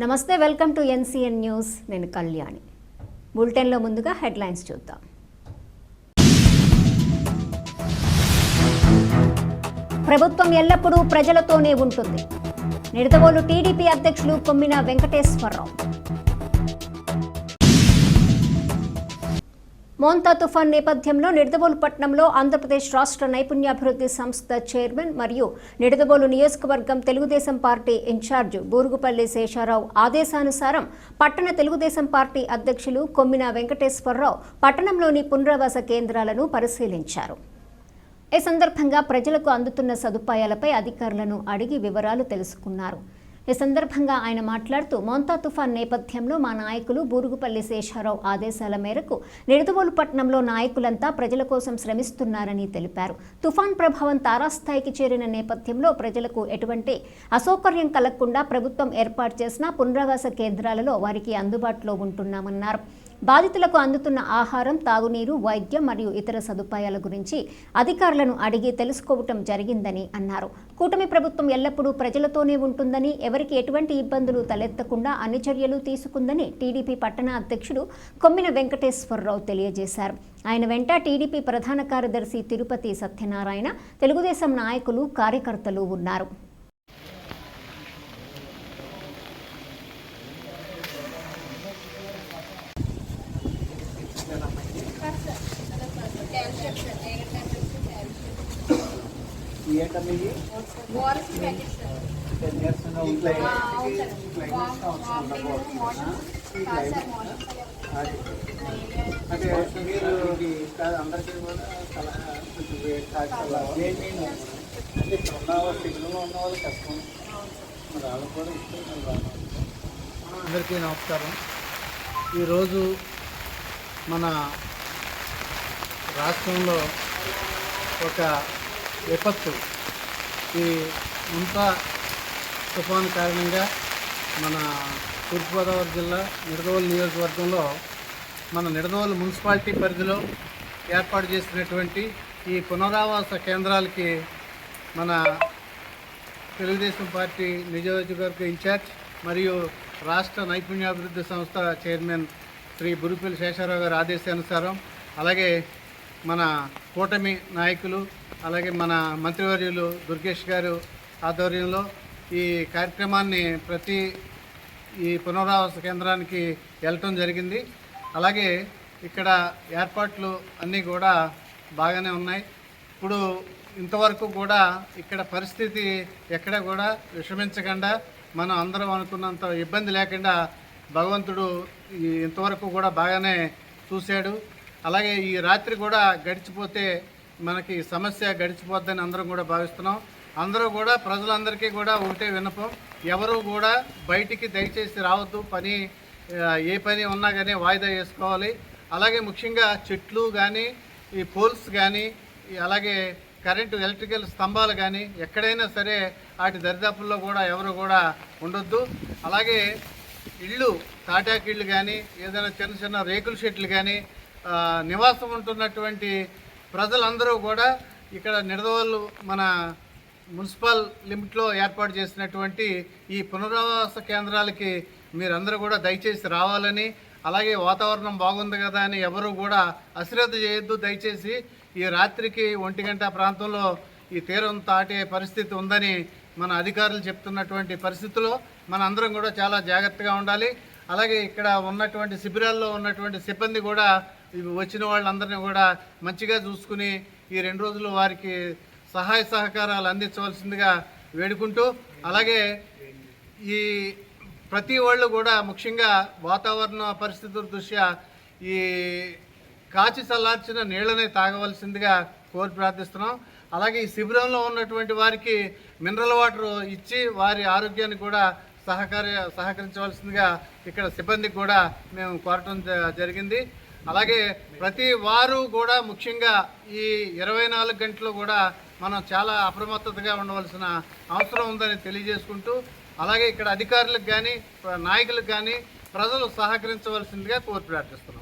నమస్తే welcome to NCN news. నేను కళ్యాణి. బులెటిన్లో ముందుగా హెడ్లైన్స్ చూద్దాం. ప్రభుత్వం ఎల్లప్పుడూ ప్రజలతోనే ఉంటుంది. నిడదవోలు టీడీపీ అధ్యక్షులు కొమ్మిన వెంకటేశ్వరరావు. మోంతా తుఫాన్ నేపథ్యంలో నిడదవోలు పట్టణంలో ఆంధ్రప్రదేశ్ రాష్ట్ర నైపుణ్యాభివృద్ధి సంస్థ చైర్మన్ మరియు నిడదవోలు నియోజకవర్గం తెలుగుదేశం పార్టీ ఇన్ఛార్జ్ బూరుగుపల్లి శేషారావు ఆదేశానుసారం పట్టణ తెలుగుదేశం పార్టీ అధ్యక్షులు కొమ్మిన వెంకటేశ్వరరావు పట్టణంలోని పునరావాస కేంద్రాలను పరిశీలించారు. ఈ సందర్భంగా ప్రజలకు అందుతున్న సదుపాయాలపై అధికారులను అడిగి వివరాలు తెలుసుకున్నారు. ఈ సందర్భంగా ఆయన మాట్లాడుతూ మోంతా తుఫాన్ నేపథ్యంలో మా నాయకులు బూరుగుపల్లి శేషారావు ఆదేశాల మేరకు నిడదవోలు పట్టణంలో నాయకులంతా ప్రజల కోసం శ్రమిస్తున్నారని తెలిపారు. తుఫాన్ ప్రభావం తారాస్థాయికి చేరిన నేపథ్యంలో ప్రజలకు ఎటువంటి అసౌకర్యం కలగకుండా ప్రభుత్వం ఏర్పాటు చేసిన పునరావాస కేంద్రాలలో వారికి అందుబాటులో ఉంటున్నామన్నారు. బాధితులకు అందుతున్న ఆహారం తాగునీరు వైద్యం మరియు ఇతర సదుపాయాల గురించి అధికారులను అడిగి తెలుసుకోవటం జరిగిందని అన్నారు. కూటమి ప్రభుత్వం ఎల్లప్పుడూ ప్రజలతోనే ఉంటుందని ఎవరికి ఎటువంటి ఇబ్బందులు తలెత్తకుండా అన్ని చర్యలు తీసుకుందని టీడీపీ పట్టణ అధ్యక్షుడు కొమ్మిన వెంకటేశ్వరరావు తెలియజేశారు. ఆయన వెంట టీడీపీ ప్రధాన కార్యదర్శి తిరుపతి సత్యనారాయణ తెలుగుదేశం నాయకులు కార్యకర్తలు ఉన్నారు. ఏంటమ్మా ఇవి? టెన్ ఇయర్స్ క్లైమేట్స్ అది. అంటే మీరు అందరికీ కూడా సలహా. అంటే ఇక్కడ సిగ్నల్లో కష్టం. మరి వాళ్ళకి కూడా అందరికీ నమస్కారం. ఈరోజు మన రాష్ట్రంలో ఒక విపత్తు. ఈ ముంతా తుఫాను కారణంగా మన తూర్పుగోదావరి జిల్లా నిడదవోలు నియోజకవర్గంలో మన నిడదవోలు మున్సిపాలిటీ పరిధిలో ఏర్పాటు చేసినటువంటి ఈ పునరావాస కేంద్రాలకి మన తెలుగుదేశం పార్టీ నియోజకవర్గ ఇన్ఛార్జ్ మరియు రాష్ట్ర నైపుణ్యాభివృద్ధి సంస్థ చైర్మన్ శ్రీ బురుపల్లి శేషారావు గారి ఆదేశానుసారం అలాగే మన కూటమి నాయకులు అలాగే మన మంత్రివర్యులు దుర్గేష్ గారు ఆధ్వర్యంలో ఈ కార్యక్రమాన్ని ప్రతి ఈ పునరావాస కేంద్రానికి వెళ్ళటం జరిగింది. అలాగే ఇక్కడ ఏర్పాట్లు అన్నీ కూడా బాగానే ఉన్నాయి. ఇప్పుడు ఇంతవరకు కూడా ఇక్కడ పరిస్థితి ఎక్కడ కూడా విషమించకుండా మనం అందరం అనుకున్నంత ఇబ్బంది లేకుండా భగవంతుడు ఇంతవరకు కూడా బాగానే చూశాడు. అలాగే ఈ రాత్రి కూడా గడిచిపోతే మనకి సమస్య గడిచిపోద్దని అందరం కూడా భావిస్తున్నాం. అందరూ కూడా ప్రజలందరికీ కూడా ఒకటే విన్నపం. ఎవరు కూడా బయటికి దయచేసి రావద్దు. పని ఏ పని ఉన్నా కానీ వాయిదా వేసుకోవాలి. అలాగే ముఖ్యంగా చెట్లు కానీ ఈ పోల్స్ కానీ అలాగే కరెంటు ఎలక్ట్రికల్ స్తంభాలు కానీ ఎక్కడైనా సరే వాటి దరిదాపుల్లో కూడా ఎవరు కూడా ఉండొద్దు. అలాగే ఇళ్ళు తాటాకిళ్ళు కానీ ఏదైనా చిన్న చిన్న రేకుల షెడ్లు కానీ నివాసం ఉంటున్నటువంటి ప్రజలందరూ కూడా ఇక్కడ నిడదవోలు మన మున్సిపల్ లిమిట్లో ఏర్పాటు చేసినటువంటి ఈ పునరావాస కేంద్రాలకి మీరందరూ కూడా దయచేసి రావాలని అలాగే వాతావరణం బాగుంది కదా అని ఎవరు కూడా అశ్రద్ధ చేయొద్దు. దయచేసి ఈ రాత్రికి ఒంటి గంట ప్రాంతంలో ఈ తీరం తాటే పరిస్థితి ఉందని మన అధికారులు చెప్తున్నటువంటి పరిస్థితుల్లో మన అందరం కూడా చాలా జాగ్రత్తగా ఉండాలి. అలాగే ఇక్కడ ఉన్నటువంటి శిబిరాల్లో ఉన్నటువంటి సిబ్బంది కూడా వచ్చిన వాళ్ళందరినీ కూడా మంచిగా చూసుకుని ఈ రెండు రోజులు వారికి సహాయ సహకారాలు అందించవలసిందిగా వేడుకుంటూ అలాగే ఈ ప్రతి వాళ్ళు కూడా ముఖ్యంగా వాతావరణ పరిస్థితుల దృష్ట్యా ఈ కాచి చల్లార్చిన నీళ్ళని తాగవలసిందిగా కోరి ప్రార్థిస్తున్నాం. అలాగే ఈ శిబిరంలో ఉన్నటువంటి వారికి మినరల్ వాటర్ ఇచ్చి వారి ఆరోగ్యాన్ని కూడా సహకార సహకరించవలసిందిగా ఇక్కడ సిబ్బందికి కూడా మేము కోరటం జ- జరిగింది. అలాగే ప్రతి వారు కూడా ముఖ్యంగా ఈ ఇరవై నాలుగు గంటలు కూడా మనం చాలా అప్రమత్తతగా ఉండవలసిన అవసరం ఉందని తెలియజేసుకుంటూ అలాగే ఇక్కడ అధికారులకు కానీ నాయకులకు కానీ ప్రజలు సహకరించవలసిందిగా కోరి ప్రార్థిస్తున్నాం.